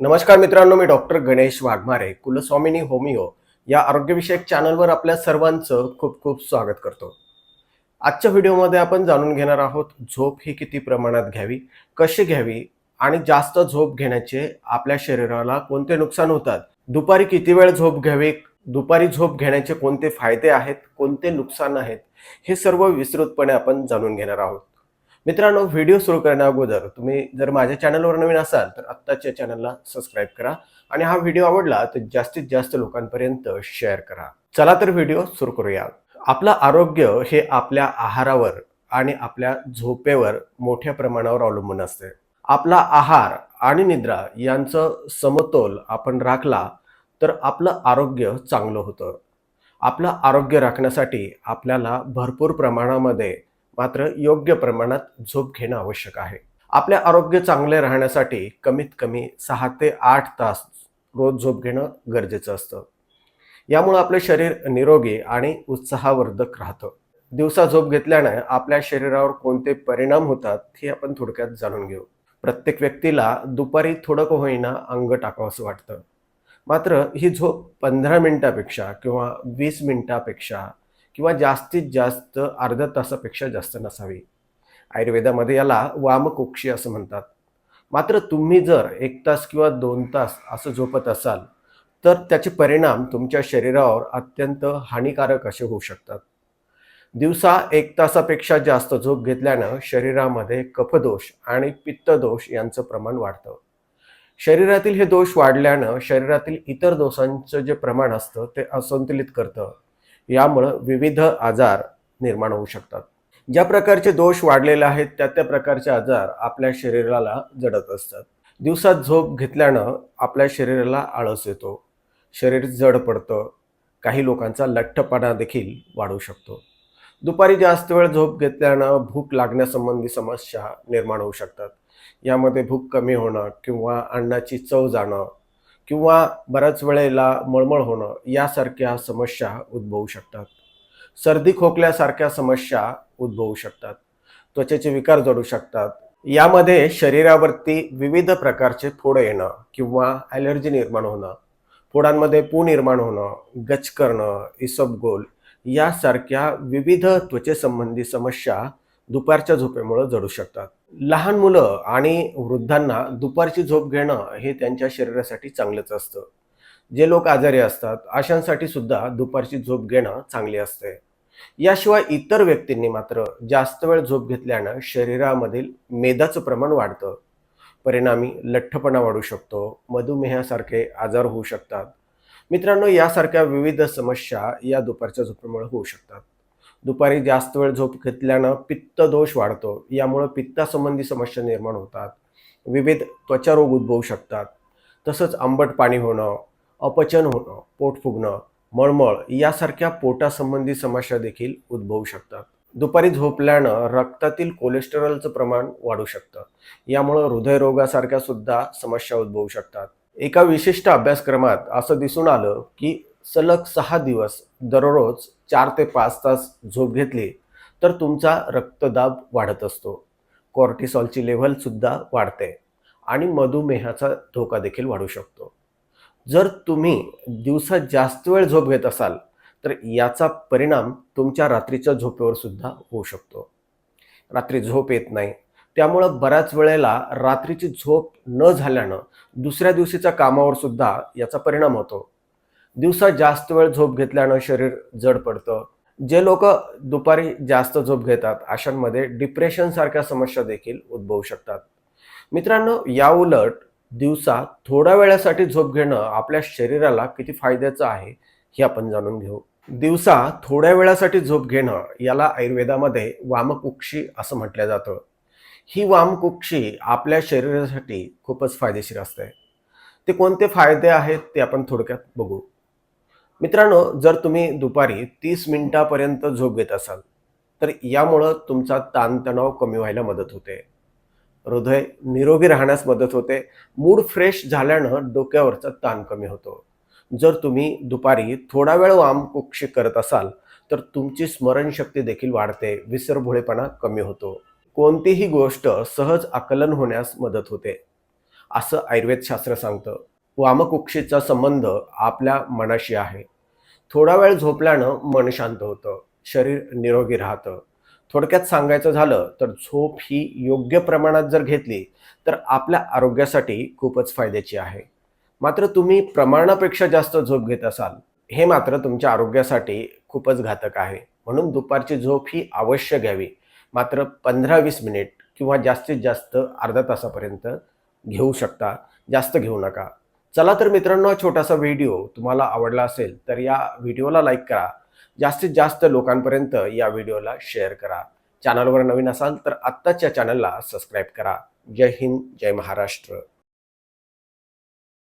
नमस्कार मित्रांनो मी डॉक्टर गणेश वाघमारे कुलस्वामिनी होमिओ हो. या आरोग्यविषयक चॅनलवर आपल्या सर्वांचं खूप खूप स्वागत करतो. आजच्या व्हिडिओमध्ये आपण जाणून घेणार आहोत झोप ही किती प्रमाणात घ्यावी कशी घ्यावी आणि जास्त झोप घेण्याचे आपल्या शरीराला कोणते नुकसान होतात? दुपारी किती वेळ झोप घ्यावी? दुपारी झोप घेण्याचे कोणते फायदे आहेत? कोणते नुकसान आहेत? हे सर्व विस्तृतपणे आपण जाणून घेणार आहोत. मित्रांनो व्हिडिओ सुरू करण्या अगोदर तुम्ही जर माझ्या चॅनलवर नवीन असाल तर आत्ताच्या चॅनलला सबस्क्राईब करा आणि हा व्हिडिओ आवडला तर जास्तीत जास्त लोकांपर्यंत शेअर करा. चला तर व्हिडिओ सुरू करूया. आपलं आरोग्य हे आपल्या आहारावर आणि आपल्या झोपेवर मोठ्या प्रमाणावर अवलंबून असते. आपला आहार आणि निद्रा यांचं समतोल आपण राखला तर आपलं आरोग्य चांगलं होतं. आपलं आरोग्य राखण्यासाठी आपल्याला भरपूर प्रमाणामध्ये मात्र योग्य प्रमाणात झोप घेणं आवश्यक आहे. आपले आरोग्य चांगले राहण्यासाठी कमीत कमी सहा ते आठ तास रोज झोप घेणं गरजेचं असतं. यामुळे आपले शरीर निरोगी आणि उत्साहवर्धक राहतं. दिवसा झोप घेतल्याने आपल्या शरीरावर कोणते परिणाम होतात हे आपण थोडक्यात जाणून घेऊ. प्रत्येक व्यक्तीला दुपारी थोडं का होईना अंग टाकावंसं वाटतं. मात्र ही झोप पंधरा मिनिटापेक्षा किंवा वीस मिनिटापेक्षा किंवा जास्तीत जास्त अर्ध्या तासापेक्षा जास्त नसावी. आयुर्वेदामध्ये याला वामकोक्षी असं म्हणतात. मात्र तुम्ही जर एक तास किंवा दोन तास असं झोपत असाल तर त्याचे परिणाम तुमच्या शरीरावर अत्यंत हानिकारक असे होऊ शकतात. दिवसा एक तासापेक्षा जास्त झोप घेतल्यानं शरीरामध्ये कफदोष आणि पित्तदोष यांचं प्रमाण वाढतं. शरीरातील हे दोष वाढल्यानं शरीरातील इतर दोषांचं जे प्रमाण असतं ते असंतुलित करतं. यामुळं विविध आजार निर्माण होऊ शकतात. ज्या प्रकारचे दोष वाढलेले आहेत त्या त्या प्रकारचे आजार आपल्या शरीराला जडत असतात. दिवसात झोप घेतल्यानं आपल्या शरीराला आळस येतो. शरीर जड पडतं. काही लोकांचा लठ्ठपणा देखील वाढू शकतो. दुपारी जास्त वेळ झोप घेतल्यानं भूक लागण्यासंबंधी समस्या निर्माण होऊ शकतात. यामध्ये भूक कमी होणं किंवा अन्नाची चव जाणं किंवा बऱ्याच वेळेला मळमळ होणं यासारख्या समस्या उद्भवू शकतात. सर्दी खोकल्यासारख्या समस्या उद्भवू शकतात. त्वचेचे विकार जडू शकतात. यामध्ये शरीरावरती विविध प्रकारचे फोड येणं किंवा ॲलर्जी निर्माण होणं फोडांमध्ये पू निर्माण होणं गच करणं इसबगोल यासारख्या विविध त्वचेसंबंधी समस्या दुपारच्या झोपेमुळे जडू शकतात. लहान मुलं आणि वृद्धांना दुपारची झोप घेणं हे त्यांच्या शरीरासाठी चांगलंच असतं. जे लोक आजारी असतात अशांसाठी सुद्धा दुपारची झोप घेणं चांगली असते. याशिवाय इतर व्यक्तींनी मात्र जास्त वेळ झोप घेतल्यानं शरीरामधील मेदाचं प्रमाण वाढतं. परिणामी लठ्ठपणा वाढू शकतो मधुमेहासारखे आजार होऊ शकतात. मित्रांनो यासारख्या विविध समस्या या दुपारच्या झोपेमुळे होऊ शकतात. दुपारी जास्त वेळ झोप घेतल्यानं पित्त दोष वाढतो. यामुळं पित्तासंबंधी समस्या निर्माण होतात. विविध त्वचारोग उद्भवू शकतात. तसंच आंबट पाणी होणं अपचन होणं पोट फुगणं मळमळ यासारख्या पोटासंबंधी समस्या देखील उद्भवू शकतात. दुपारी झोपल्यानं रक्तातील कोलेस्टेरॉलचं प्रमाण वाढू शकतं. यामुळं हृदयरोगासारख्या सुद्धा समस्या उद्भवू शकतात. एका विशिष्ट अभ्यासक्रमात असं दिसून आलं की सलग सहा दिवस दररोज चार ते पाच तास झोप घेतली तर तुमचा रक्तदाब वाढत असतो. कॉर्टिसॉलची लेव्हलसुद्धा वाढते आणि मधुमेहाचा धोका देखील वाढू शकतो. जर तुम्ही दिवसात जास्त वेळ झोप घेत असाल तर याचा परिणाम तुमच्या रात्रीच्या झोपेवर सुद्धा होऊ शकतो. रात्री झोप येत नाही. त्यामुळं बऱ्याच वेळेला रात्रीची झोप न झाल्यानं दुसऱ्या दिवशीच्या कामावर सुद्धा याचा परिणाम होतो. दिवसा जास्त वेळ झोप घेतल्यानं शरीर जड पडतं. जे लोक दुपारी जास्त झोप घेतात अशांमध्ये डिप्रेशन सारख्या समस्या देखील उद्भवू शकतात. मित्रांनो या उलट दिवसा थोड्या वेळासाठी झोप घेणं आपल्या शरीराला किती फायद्याचं आहे हे आपण जाणून घेऊ. दिवसा थोड्या वेळासाठी झोप घेणं याला आयुर्वेदामध्ये वामकुक्षी असं म्हटलं जातं. ही वामकुक्षी आपल्या शरीरासाठी खूपच फायदेशीर असते. ते कोणते फायदे आहेत ते आपण थोडक्यात बघू. मित्रांनो जर तुम्ही दुपारी तीस मिनिटापर्यंत झोप घेत असाल तर यामुळं तुमचा ताणतणाव कमी व्हायला मदत होते. हृदय निरोगी राहण्यास मदत होते. मूड फ्रेश झाल्यानं डोक्यावरचा ताण कमी होतो. जर तुम्ही दुपारी थोडा वेळ वामकुक्षी करत असाल तर तुमची स्मरणशक्ती देखील वाढते विसरभोळेपणा कमी होतो. कोणतीही गोष्ट सहज आकलन होण्यास मदत होते. असं आयुर्वेदशास्त्र सांगतं वामकुक्षीचा संबंध आपल्या मनाशी आहे. थोडा वेळ झोपल्यानं मन शांत होतं शरीर निरोगी राहतं. थोडक्यात सांगायचं झालं तर झोप ही योग्य प्रमाणात जर घेतली तर आपल्या आरोग्यासाठी खूपच फायद्याची आहे. मात्र तुम्ही प्रमाणापेक्षा जास्त झोप घेत असाल हे मात्र तुमच्या आरोग्यासाठी खूपच घातक आहे. म्हणून दुपारची झोप ही अवश्य घ्यावी. मात्र पंधरा वीस मिनिट किंवा जास्तीत जास्त अर्धा तासापर्यंत घेऊ शकता जास्त घेऊ नका. चला तर मित्रांनो हा छोटासा व्हिडिओ तुम्हाला आवडला असेल तर या व्हिडिओला लाईक करा. जास्तीत जास्त लोकांपर्यंत या व्हिडिओला शेअर करा. चॅनलवर नवीन असाल तर आत्ताच या चॅनलला सबस्क्राईब करा. जय हिंद जय महाराष्ट्र.